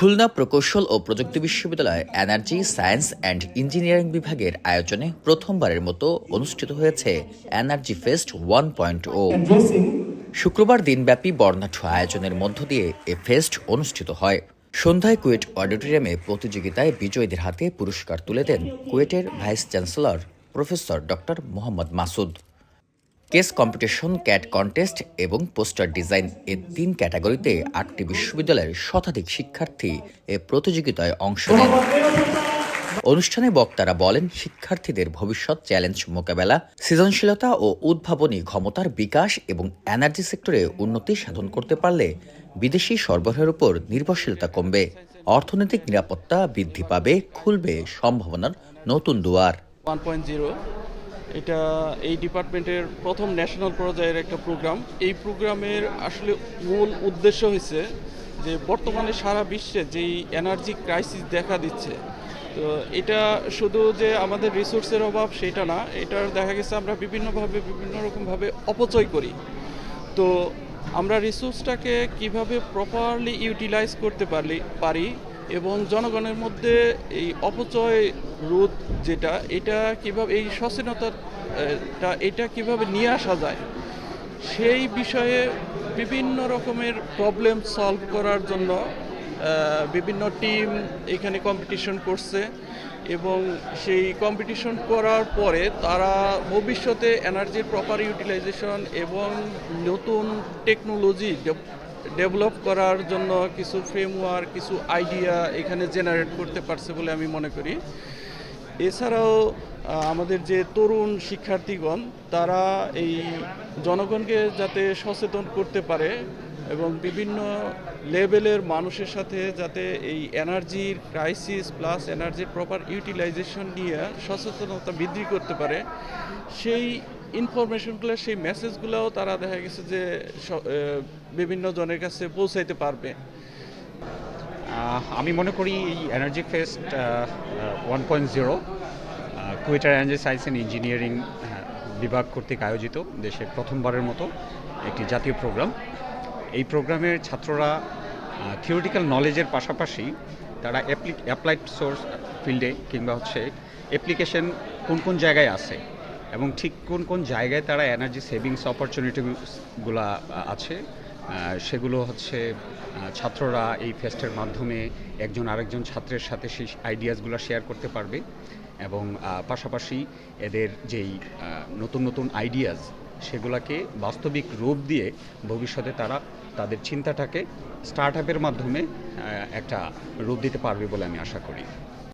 খুলনা প্রকৌশল ও প্রযুক্তি বিশ্ববিদ্যালয় এনার্জি সায়েন্স অ্যান্ড ইঞ্জিনিয়ারিং বিভাগের আয়োজনে প্রথমবারের মতো অনুষ্ঠিত হয়েছে energy fest one point o শুক্রবার দিনব্যাপী বর্ণাঢ্য আয়োজনের মধ্য দিয়ে এ ফেস্ট অনুষ্ঠিত হয়। সন্ধ্যায় কুয়েট অডিটোরিয়ামে প্রতিযোগিতায় বিজয়ীদের হাতে পুরস্কার তুলে দেন কুয়েটের vice chancellor professor doctor Mohammad Masud. Case competition, cat contest এবং পোস্টার ডিজাইন এ তিন ক্যাটাগরিতে আটটি বিশ্ববিদ্যালয়ের শতাধিক শিক্ষার্থী এ প্রতিযোগিতায় অংশ নেন। অনুষ্ঠানে বক্তারা বলেন, শিক্ষার্থীদের ভবিষ্যৎ চ্যালেঞ্জ মোকাবেলা, সৃজনশীলতা ও উদ্ভাবনী ক্ষমতার বিকাশ এবং এনার্জি সেক্টরে উন্নতি সাধন করতে পারলে বিদেশি সরবরাহের উপর নির্ভরশীলতা কমবে, অর্থনৈতিক নিরাপত্তা বৃদ্ধি পাবে, খুলবে সম্ভাবনার নতুন দুয়ার। এটা এই ডিপার্টমেন্টের প্রথম ন্যাশনাল পর্যায়ের একটা প্রোগ্রাম। এই প্রোগ্রামের আসলে মূল উদ্দেশ্য হয়েছে যে বর্তমানে সারা বিশ্বে যেই এনার্জি ক্রাইসিস দেখা দিচ্ছে, তো এটা শুধু যে আমাদের রিসোর্সের অভাব সেটা না, এটার দেখা গেছে আমরা বিভিন্নভাবে, বিভিন্ন রকমভাবে অপচয় করি। তো আমরা রিসোর্সটাকে কীভাবে প্রপারলি ইউটিলাইজ করতে পারলি, পারি এবং জনগণের মধ্যে এই অপচয় রোধ যেটা, এটা কীভাবে, এই সচেতনতাটা এটা কীভাবে নিয়ে আসা যায়, সেই বিষয়ে বিভিন্ন রকমের প্রবলেম সলভ করার জন্য বিভিন্ন টিম এখানে কম্পিটিশন করছে এবং সেই কম্পিটিশন করার পরে তারা ভবিষ্যতে এনার্জির প্রপার ইউটিলাইজেশন এবং নতুন টেকনোলজি ডেভেলপ করার জন্য কিছু ফ্রেমওয়ার্ক কিছু আইডিয়া এখানে জেনারেট করতে পারছে বলে আমি মনে করি। এছাড়াও আমাদের যে তরুণ শিক্ষার্থীগণ, তারা এই জনগণকে যাতে সচেতন করতে পারে এবং বিভিন্ন লেভেলের মানুষের সাথে যাতে এই এনার্জির ক্রাইসিস প্লাস এনার্জির প্রপার ইউটিলাইজেশন নিয়ে সচেতনতা বৃদ্ধি করতে পারে, সেই ইনফরমেশনগুলো, সেই মেসেজগুলোও তারা দেখা গেছে যে বিভিন্ন জনের কাছে পৌঁছাইতে পারবে। আমি মনে করি এই energy fest one point zero কুয়েটার energy science and engineering বিভাগ কর্তৃক আয়োজিত দেশে প্রথমবারের মতো একটি জাতীয় প্রোগ্রাম। এই প্রোগ্রামের ছাত্ররা থিওরিটিক্যাল নলেজের পাশাপাশি তারা অ্যাপ্লাইড সোর্স ফিল্ডে কিংবা হচ্ছে অ্যাপ্লিকেশন কোন কোন জায়গায় আছে এবং ঠিক কোন কোন জায়গায় তারা এনার্জি সেভিংস অপরচুনিটিগুলো আছে? সেগুলো হচ্ছে ছাত্ররা এই ফেস্টের মাধ্যমে একজন আরেকজন ছাত্রের সাথে সেই আইডিয়াসগুলো শেয়ার করতে পারবে এবং পাশাপাশি এদের যেই নতুন নতুন আইডিয়াস সেগুলোকে বাস্তবিক রূপ দিয়ে ভবিষ্যতে তারা তাদের চিন্তাটাকে স্টার্ট আপের মাধ্যমে একটা রূপ দিতে পারবে বলে আমি আশা করি।